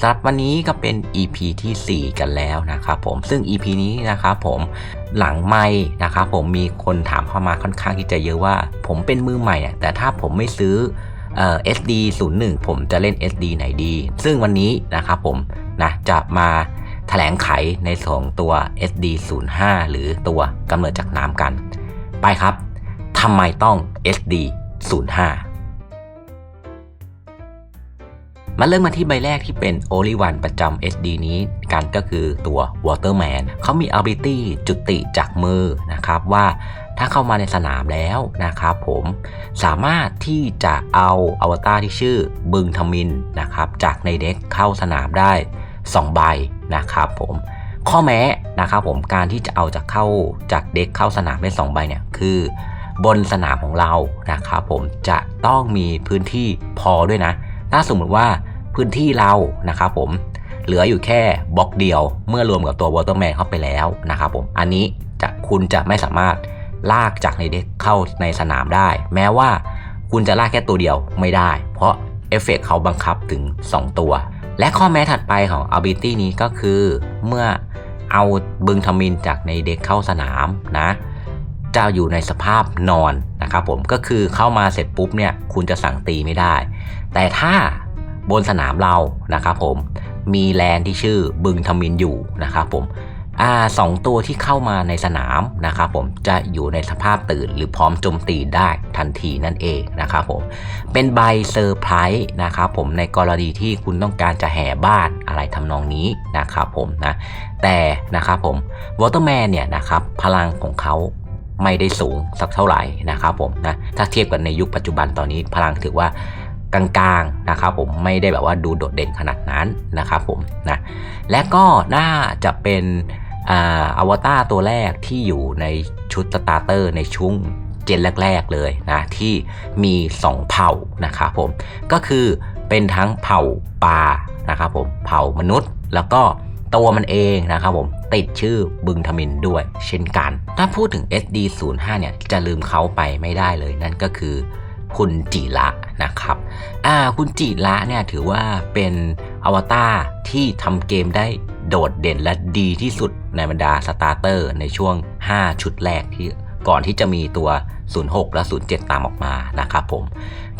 สำหรับวันนี้ก็เป็น EP ที่ 4 กันแล้วนะครับผมซึ่ง EP นี้นะครับผมหลังไม่นะครับผมมีคนถามเข้ามาค่อนข้างที่จะเยอะว่า ผมเป็นมือใหม่แต่ถ้าผมไม่ซื้อเอ่อ SD 01ผมจะเล่น SD ไหนดี ซึ่งวันนี้นะครับผมนะจะมาแถลงไขในส่วนของตัว SD 05หรือตัวกำเนิดจากน้ำกัน ไปครับทำไมต้อง SD 05 มาเริ่มมาที่ใบแรกที่เป็น Only One ประจำ SD นี้กันก็คือตัว Waterman เขามี ability จุติจากมือนะครับว่าถ้าเข้ามาในสนามแล้วนะครับผมสามารถที่จะเอาอวตารที่ชื่อบึงทมินนะครับจากในเด็กเข้าสนามได้ 2 ใบนะครับผมข้อแม้นะครับผมการที่จะเอาจากเข้าจากเด็กเข้าสนามได้ 2 ใบเนี่ยคือบนสนามของเรานะครับผมจะต้องมีพื้นที่พอด้วยนะ ถ้าสมมติว่าพื้นที่เรานะครับผมเหลืออยู่แค่บล็อกเดียว เมื่อรวมกับตัววอเตอร์แมนเข้าไปแล้วนะครับผมอันนี้จะคุณจะไม่สามารถลากจากในเด็กเข้าในสนามได้ แม้ว่าคุณจะลากแค่ตัวเดียวไม่ได้ เพราะเอฟเฟกเขาบังคับถึง 2 ตัว และข้อแม้ถัดไปของ ability นี้ก็คือเมื่อเอาบึงทมินจากในเด็กเข้าสนามนะจะอยู่ในสภาพนอนนะครับผมก็คือเข้ามาเสร็จปุ๊บเนี่ยคุณจะสั่งตีไม่ได้ แต่ถ้าบนสนามเรานะครับผมมีแลนที่ชื่อบึงทมินอยู่นะครับผมอาสองตัวที่เข้ามาในสนามนะครับผมจะอยู่ในสภาพตื่นหรือพร้อมโจมตีได้ทันทีนั่นเองนะครับผมเป็นใบเซอร์ไพรส์นะครับผมในกรณีที่คุณต้องการจะแห่บ้านอะไรทำนองนี้นะครับผมนะแต่นะครับผมวอเตอร์แมนเนี่ยนะครับพลังของเขาไม่ได้สูงสักเท่าไหร่นะครับผมนะถ้าเทียบกันในยุคปัจจุบันตอนนี้พลังถือว่า กลางๆนะครับผมไม่ได้แบบว่าดูโดดเด่นขนาดนั้นนะครับผมนะและก็น่าจะเป็นอาวตารตัวแรกที่อยู่ในชุดสตาร์เตอร์ในช่วงเจนแรก ๆ เลยนะที่มี 2 เผ่านะครับผมก็คือเป็นทั้งเผ่าปลานะครับผมเผ่ามนุษย์ แล้วก็ตัวมันเองนะครับผมติดชื่อบึงทมินด้วย เช่นกัน ถ้าพูดถึง SD05 เนี่ยจะลืมเขาไปไม่ได้เลยนั่นก็คือคุณจิระ นะครับอ่าคุณจิระเนี่ยถือว่าเป็นอวตารที่ทำเกมได้โดดเด่นและดีที่สุดในบรรดาสตาร์เตอร์ในช่วง 5 ชุดแรกที่ก่อนที่จะมีตัว 06 และ 07 ตามออกมานะครับผม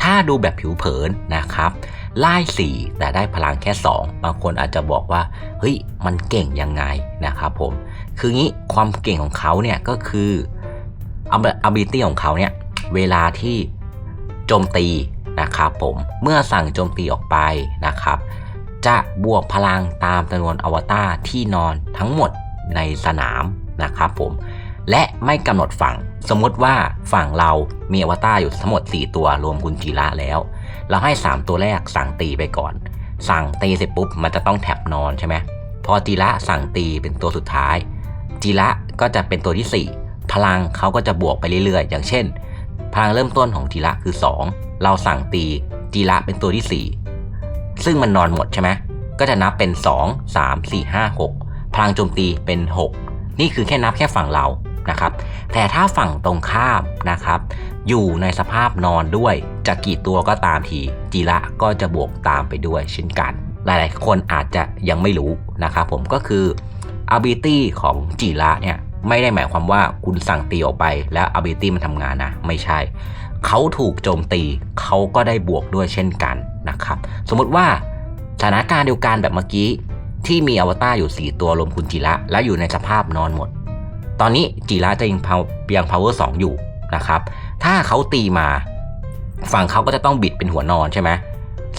ถ้าดูแบบผิวเผินนะครับไล่4แต่ได้พลังแค่ 2 บางคนอาจจะบอกว่า เฮ้ย มันเก่งยังไงนะครับผม คืองี้ความเก่งของเขาเนี่ยก็คือ ability ของเขาเนี่ย เวลาที่โจมตี นะครับผมเมื่อสั่งโจมตีออกไปนะครับ จะบวกพลังตามจำนวนอวตารที่นอนทั้งหมดในสนามนะครับผมและไม่กำหนดฝั่ง สมมติว่าฝั่งเรามีอวตารอยู่ทั้งหมด 4 ตัวรวมคุณจีระแล้ว เราให้ 3 ตัวแรกสั่งตีไปก่อน สั่งตีเสร็จปุ๊บมันจะต้องแท็บนอนใช่ไหมพอจีระสั่งตีเป็นตัวสุดท้ายจีระก็จะเป็นตัวที่ 4 พลังเขาก็จะบวกไปเรื่อยๆ อย่างเช่น พลังเริ่มต้นของจีระคือ 2 เราสั่งตีจีระเป็นตัวที่ 4 ซึ่งมันนอนหมดใช่ไหมก็จะนับเป็น 2 3 4 5 6 พลังโจมตีเป็น 6 นี่คือแค่นับแค่ฝั่งเรานะครับ แต่ถ้าฝั่งตรงข้ามนะครับ อยู่ในสภาพนอนด้วยจะกี่ตัวก็ตามทีจีระก็จะบวกตามไปด้วยเช่นกัน หลาย ๆ คนอาจจะยังไม่รู้นะครับผมก็คือ ability ของจีระเนี่ย ไม่ได้หมายความว่าคุณสั่งตีออกไปแล้ว ability มันทำงานนะ ไม่ใช่ เขาถูกโจมตีเขาก็ได้บวกด้วยเช่นกันนะครับ สมมติว่าสถานการณ์เดียวกันแบบเมื่อกี้ ที่มีอวตารอยู่ 4 ตัวรวมคุณจิระแล้วอยู่ในสภาพนอนหมด ตอนนี้จิระจะยังเพียง power 2 อยู่นะครับ ถ้าเขาตีมา ฝั่งเขาก็จะต้องบิดเป็นหัวนอนใช่ไหม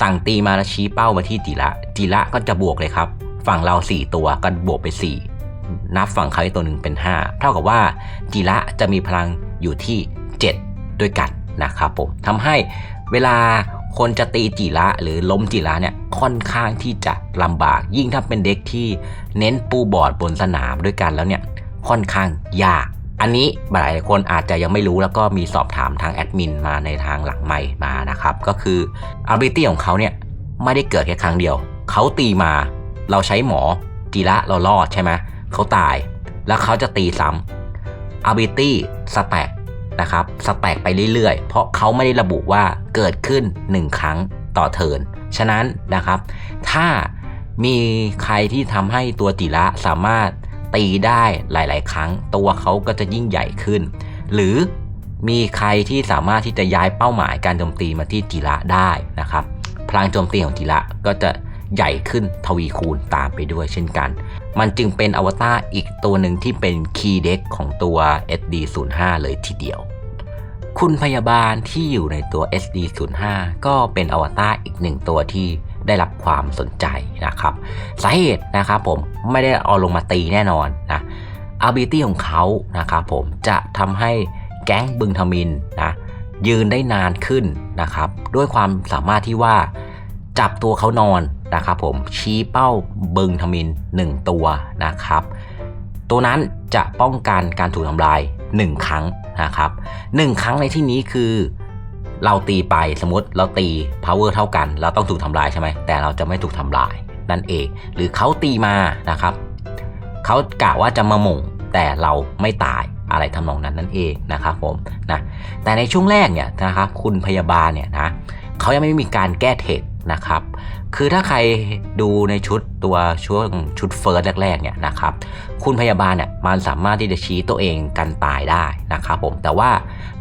สั่งตีมาแล้วชี้เป้ามาที่จิระจิระก็จะบวกเลยครับ ฝั่งเรา 4 ตัวก็บวกไป 4 นับฝั่งเขาอีกตัวหนึ่งเป็น 5 เท่ากับว่าจิระจะมีพลังอยู่ที่ 7 ด้วยกันนะครับผมทำให้เวลาคนจะตีจิระหรือล้มจิระเนี่ยค่อนข้างที่จะลำบาก ยิ่งถ้าเป็นเด็กที่เน้นปูบอร์ดบนสนามด้วยกันแล้วเนี่ยค่อนข้างยาก อันนี้หลายคนอาจจะยังไม่รู้แล้วก็มีสอบถามทางแอดมินมาในทางหลังใหม่มานะครับก็คือ ability ของเขาเนี่ยไม่ได้เกิดแค่ครั้งเดียว เขาตีมา เราใช้หมอจิระเรารอดใช่ไหม เขาตาย แล้วเขาจะตีซ้ำ ability สแต็กนะครับสแต็กไปเรื่อยๆ เพราะเขาไม่ได้ระบุว่าเกิดขึ้น 1 ครั้งต่อเทิน ฉะนั้นนะครับ ถ้ามีใครที่ทำให้ตัวจิระสามารถตีได้หลาย ๆ ครั้ง ตัวเขาก็จะยิ่งใหญ่ขึ้น หรือมีใครที่สามารถที่จะย้ายเป้าหมายการโจมตีมาที่จิระได้นะครับ พลังโจมตีของจิระก็จะ ใหญ่ขึ้นทวีคูณตามไปด้วยเช่นกัน มันจึงเป็นอวตารอีกตัวหนึ่งที่เป็นคีย์เด็กของตัว SD05 เลยทีเดียว คุณพยาบาลที่อยู่ในตัว SD05 ก็เป็นอวตารอีกหนึ่งตัวที่ได้รับความสนใจนะครับ สาเหตุนะครับผมไม่ได้เอาลงมาตีแน่นอนนะ ability ของเขานะครับผมจะทำให้แก๊งบึงทมินนะยืนได้นานขึ้นนะครับ ด้วยความสามารถที่ว่าจับตัวเขานอน นะครับผมชี้เป้าเบึงทมิน 1 ตัวนะครับ ตัวนั้นจะป้องกันการถูกทำลาย 1 ครั้งนะครับ 1 ครั้งในที่นี้คือเราตีไปสมมติเราตี power เท่ากัน เราต้องถูกทำลายใช่ไหมแต่เราจะไม่ถูกทำลายนั่นเอง หรือเขาตีมานะครับเขากะว่าจะมาหม่งแต่เราไม่ตายอะไรทำนองนั้นนั่นเองนะครับผมนะแต่ในช่วงแรกเนี่ยนะครับคุณพยาบาลเนี่ยนะเขายังไม่มีการแก้เทคนะครับ คือถ้าใครดูในชุดตัวช่วงชุดเฟิร์สแรกๆเนี่ยนะครับ คุณพยาบาลเนี่ยมันสามารถที่จะชี้ตัวเองกันตายได้นะครับผมแต่ว่า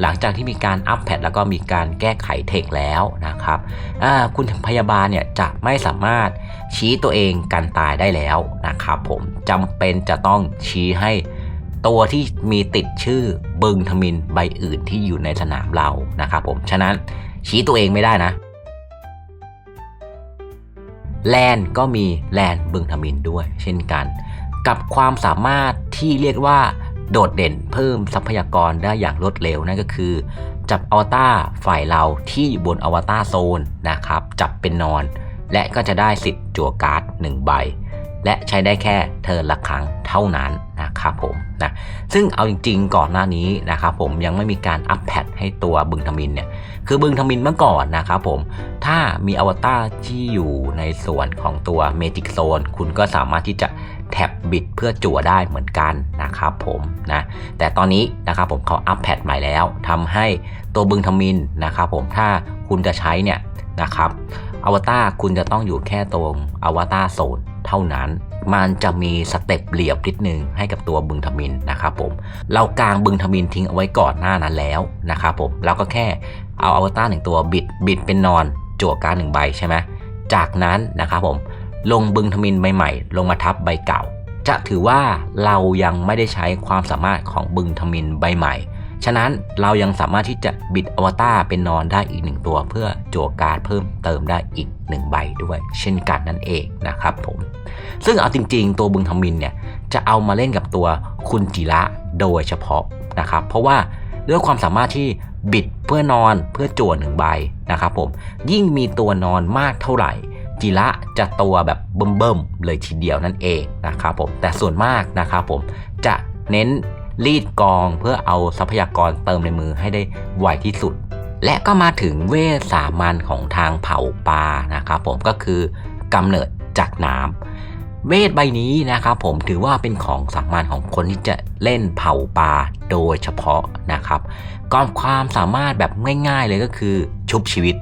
หลังจากที่มีการอัปเดตแล้วก็มีการแก้ไขเทคแล้วนะครับคุณพยาบาลเนี่ยจะไม่สามารถชี้ตัวเองกันตายได้แล้วนะครับผมจำเป็นจะต้องชี้ให้ตัวที่มีติดชื่อบึงทมินใบอื่นที่อยู่ในสนามเรานะครับผมฉะนั้นชี้ตัวเองไม่ได้นะ แลนก็มีแลนบึงทมินด้วย เช่นกัน กับความสามารถที่เรียกว่าโดดเด่นเพิ่มทรัพยากรได้อย่างรวดเร็วนั่นก็คือ จับอวตารฝ่ายเราที่อยู่บนอวตารโซนนะครับ จับเป็นนอน และก็จะได้สิทธิ์จั่วการ์ด1ใบ และใช้ได้แค่เทิร์นละครั้งเท่านั้นนะครับผมนะซึ่งเอาจริงๆก่อนหน้านี้นะครับผมยังไม่มีการอัปแพดให้ตัวบึงทมินเนี่ยคือบึงทมินเมื่อก่อนนะครับผมถ้ามีอวตารที่อยู่ในส่วนของตัวเมจิกโซนคุณก็สามารถที่จะแท็บบิดเพื่อจั่วได้เหมือนกันนะครับผมนะแต่ตอนนี้นะครับผมเขาอัปแพดใหม่แล้วทำให้ตัวบึงทมินนะครับผมถ้าคุณจะใช้เนี่ยนะครับ อวตารคุณจะต้องอยู่แค่ตรงอวตารโซนเท่านั้น มันจะมีสเต็ปเหลี่ยมนิดนึงให้กับตัวบึงทมินนะครับผม เรากางบึงทมินทิ้งเอาไว้ก่อนหน้านั้นแล้วนะครับผมแล้วก็แค่เอาอวตารหนึ่งตัวบิดบิดเป็นนอนจั่วการหนึ่งใบใช่ไหมจากนั้นนะครับผมลงบึงทมินใบใหม่ ลงมาทับใบเก่า จะถือว่าเรายังไม่ได้ใช้ความสามารถของบึงทมินใบใหม่ ฉะนั้นเรายังสามารถที่จะบิดอวตารเป็นนอนได้อีกหนึ่งตัว เพื่อจั่วการดเพิ่มเติมได้อีกหนึ่งใบด้วย เช่นกันนั่นเองนะครับผม ซึ่งเอาจริงๆ ตัวบึงทมินเนี่ยจะเอามาเล่นกับตัวคุณจิระโดยเฉพาะนะครับ เพราะว่าด้วยความสามารถที่บิดเพื่อนอนเพื่อจั่วหนึ่งใบนะครับผมยิ่งมีตัวนอนมากเท่าไหร่จิระจะตัวแบบเบิ่มๆเลยทีเดียวนั่นเองนะครับผมแต่ส่วนมากนะครับผมจะเน้น รีดกองเพื่อเอาทรัพยากรเติมในมือให้ได้ไวที่สุด และก็มาถึงเวทสามัญของทางเผ่าปลานะครับผมก็คือกำเนิดจากน้ำเวทใบนี้นะครับผมถือว่าเป็นของสามัญของคนที่จะเล่นเผาปลาโดยเฉพาะนะครับก็ความสามารถแบบง่าย ๆ เลยก็คือชุบชีวิต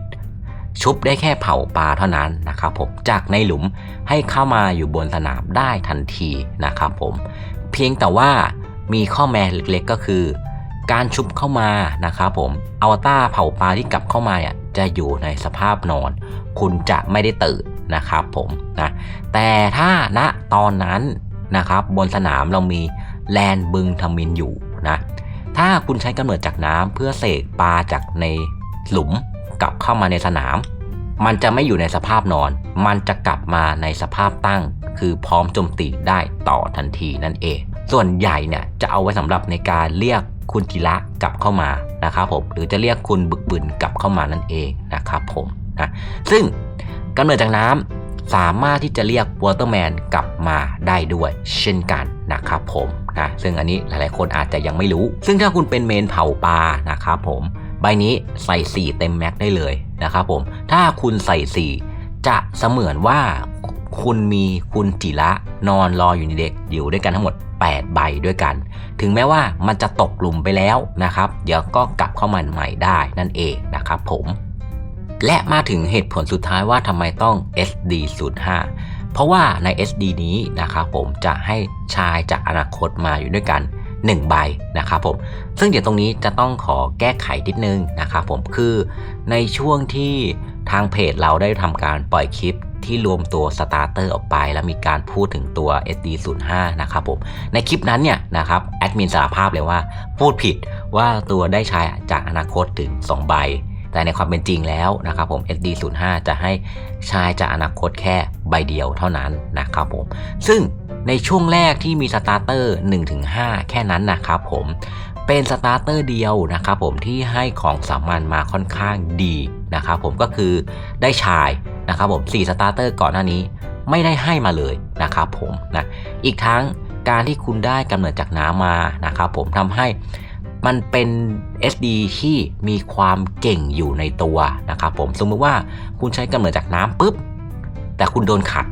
ชุบได้แค่เผาปลาเท่านั้นนะครับผมจากในหลุมให้เข้ามาอยู่บนสนามได้ทันทีนะครับผมเพียงแต่ว่า มีข้อแม้เล็กๆก็คือ การชุบเข้ามานะครับผมอวตารเผาปลาที่กลับเข้ามาเนี่ยจะอยู่ในสภาพนอน คุณจะไม่ได้ตื่นนะครับผมนะแต่ถ้าณตอนนั้นนะครับบนสนามเรามีแลนบึงทมินอยู่นะถ้าคุณใช้กำเนิดจากน้ำเพื่อเสกปลาจากในหลุมกลับเข้ามาในสนาม มันจะไม่อยู่ในสภาพนอน มันจะกลับมาในสภาพตั้ง คือพร้อมโจมตีได้ต่อทันทีนั่นเอง ส่วนใหญ่เนี่ยจะเอาไว้สำหรับในการเรียกคุณจิระกลับเข้ามานะครับผมหรือจะเรียกคุณบึกบึนกลับเข้ามานั่นเองนะครับผมนะซึ่งกำเนิดจากน้ำสามารถที่จะเรียกวอเตอร์แมนกลับมาได้ด้วยเช่นกันนะครับผมนะซึ่งอันนี้หลายๆคนอาจจะยังไม่รู้ ซึ่งถ้าคุณเป็นเมนเผาปลานะครับผมใบนี้ใส่ 4 เต็มแม็กได้เลยนะครับผมถ้าคุณใส่ 4 จะเสมือนว่า คุณมีคุณจิระนอนรออยู่ในเด็กอยู่ด้วยกันทั้งหมด 8 ใบด้วยกัน ถึงแม้ว่ามันจะตกหลุมไปแล้วนะครับ เดี๋ยวก็กลับเข้ามาใหม่ได้นั่นเองนะครับผมและมาถึงเหตุผลสุดท้ายว่าทำไมต้อง SD05 เพราะว่าใน SD นี้นะครับผมจะให้ชายจากอนาคตมาอยู่ด้วยกัน 1 ใบนะครับผม ซึ่งเดี๋ยวตรงนี้จะต้องขอแก้ไขนิดนึงนะครับผมคือในช่วงที่ทางเพจเราได้ทำการปล่อยคลิป ที่รวมตัวสตาร์เตอร์ออกไป แล้วมีการพูดถึงตัว SD05 นะครับผมในคลิปนั้นเนี่ยนะครับแอดมินสารภาพเลยว่าพูดผิดว่าตัวได้ชายจากอนาคตถึง 2 ใบ แต่ในความเป็นจริงแล้วนะครับผม SD05 จะให้ชายจากอนาคตแค่ใบเดียวเท่านั้นนะครับผมซึ่งในช่วงแรกที่มีสตาร์เตอร์ 1-5 แค่นั้นนะครับผมเป็นสตาร์เตอร์เดียวนะครับผมที่ให้ของสามัญมาค่อนข้างดีนะครับผมก็คือได้ชาย นะครับผม4สตาร์เตอร์ก่อนหน้านี้ไม่ได้ให้มาเลยนะครับผมนะอีกทั้งการที่คุณได้กำเนิดจากน้ำมานะครับผมทำให้มันเป็น SD ที่มีความเก่งอยู่ในตัวนะครับผมสมมติว่าคุณใช้กำเนิดจากน้ำปุ๊บ แต่คุณโดนขัด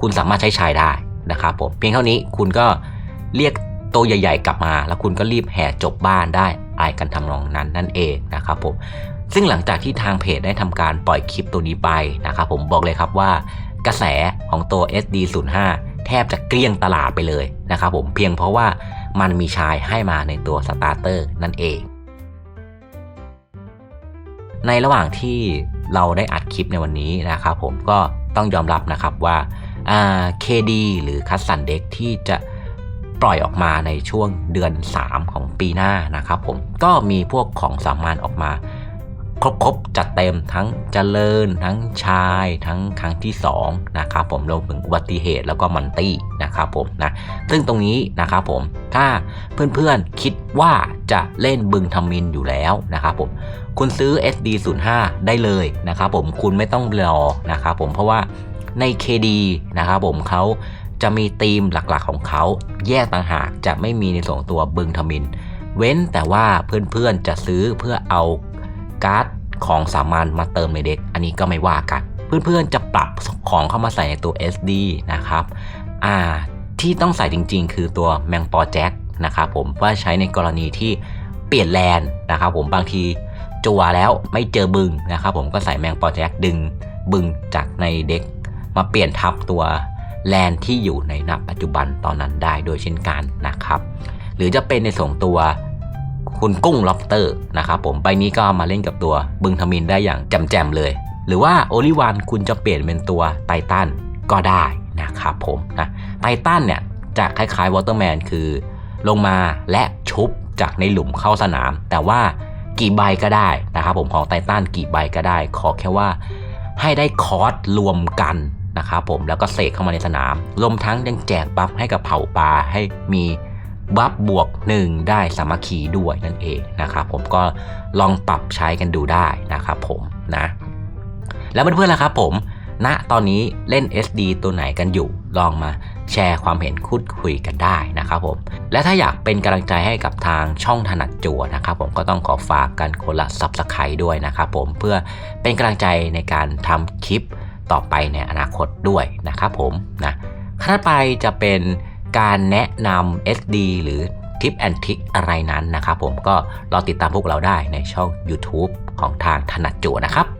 คุณสามารถใช้ชายได้นะครับผมเพียงเท่านี้คุณก็เรียกตัวใหญ่ๆกลับมา แล้วคุณก็รีบแห่จบบ้านได้อายกันทำนองนั้นนั่นเองนะครับผม ซึ่งหลังจากที่ทางเพจได้ทำการปล่อยคลิปตัวนี้ไปนะครับผมบอกเลยครับว่ากระแสของตัว SD05 แทบจะเกลี้ยงตลาดไปเลยนะครับผมเพียงเพราะว่ามันมีชายให้มาในตัวสตาร์เตอร์นั่นเอง ในระหว่างที่เราได้อัดคลิปในวันนี้นะครับผมก็ต้องยอมรับนะครับว่า KD หรือคัสสันเด็กที่จะปล่อยออกมาในช่วงเดือน 3 ของปีหน้านะครับผมก็มีพวกของสามัญออกมา ครบๆจัดเต็มทั้งเจริญ ทั้งชาย ทั้งครั้งที่2นะครับผมรวมถึงอุบัติเหตุแล้วก็มันตี้นะครับผมนะซึ่งตรงนี้นะครับผมถ้าเพื่อนๆคิดว่าจะเล่นบึงทมินอยู่แล้วนะครับผมคุณซื้อ SD05 ได้เลยนะครับผมคุณไม่ต้องรอนะครับผมเพราะว่าใน KD นะครับผมเขาจะมีธีมหลักๆของเขาแยกต่างหากจะไม่มีในส่วนตัวบึงทมิน เว้นแต่ว่าเพื่อนๆจะซื้อเพื่อเอา การ์ดของสามัญมาเติมในเด็ก อันนี้ก็ไม่ว่ากัน เพื่อนๆจะปรับของเข้ามาใส่ในตัว SD นะครับอ่าที่ต้องใส่จริงๆ คือตัวแมงปอแจ็คนะครับผมว่าใช้ในกรณีที่เปลี่ยนแลนนะครับผมบางทีจัวแล้วไม่เจอบึงนะครับผมก็ใส่แมงปอแจ็คดึงบึงจากในเด็ก มาเปลี่ยนทับตัวแลนที่อยู่ในณปัจจุบันตอนนั้นได้โดยเช่นกันนะครับ หรือจะเป็นในส่งตัว คุณกุ้งล็อบเตอร์นะครับผมใบนี้ก็มาเล่นกับตัวบึงทมินได้อย่างแจ่มๆเลย หรือว่าโอลิวันคุณจะเปลี่ยนเป็นตัวไททันก็ได้นะครับผมนะไททันเนี่ยจะคล้ายๆวอเตอร์แมนคือลงมาและชุบจากในหลุมเข้าสนาม แต่ว่ากี่ใบก็ได้นะครับผมของไททันกี่ใบก็ได้ ขอแค่ว่าให้ได้คอร์สรวมกันนะครับผมแล้วก็เสกเข้ามาในสนามรวมทั้งยังแจกบัฟให้กับเผ่าปลาให้มี บัฟบวก 1 ได้สามัคคีด้วยนั่นเองนะครับผมก็ลองปรับใช้กันดูได้นะครับผมนะ แล้วเพื่อนๆล่ะครับผมณนะตอนนี้เล่น SD ตัวไหนกันอยู่ ลองมาแชร์ความเห็นคุดคุยกันได้นะครับผม และถ้าอยากเป็นกำลังใจให้กับทางช่องถนัดจัวนะครับผมก็ต้องขอฝากกันคนละซับสไครด้วยนะครับผมเพื่อเป็นกำลังใจในการทำคลิปต่อไปในอนาคตด้วยนะครับผมนะขั้นไปจะเป็น การแนะนำ SD หรือทิปแอนทิกอะไรนั้นนะครับผมก็รอติดตามพวกเราได้ในช่อง YouTube ของทางถนัดจูนะครับ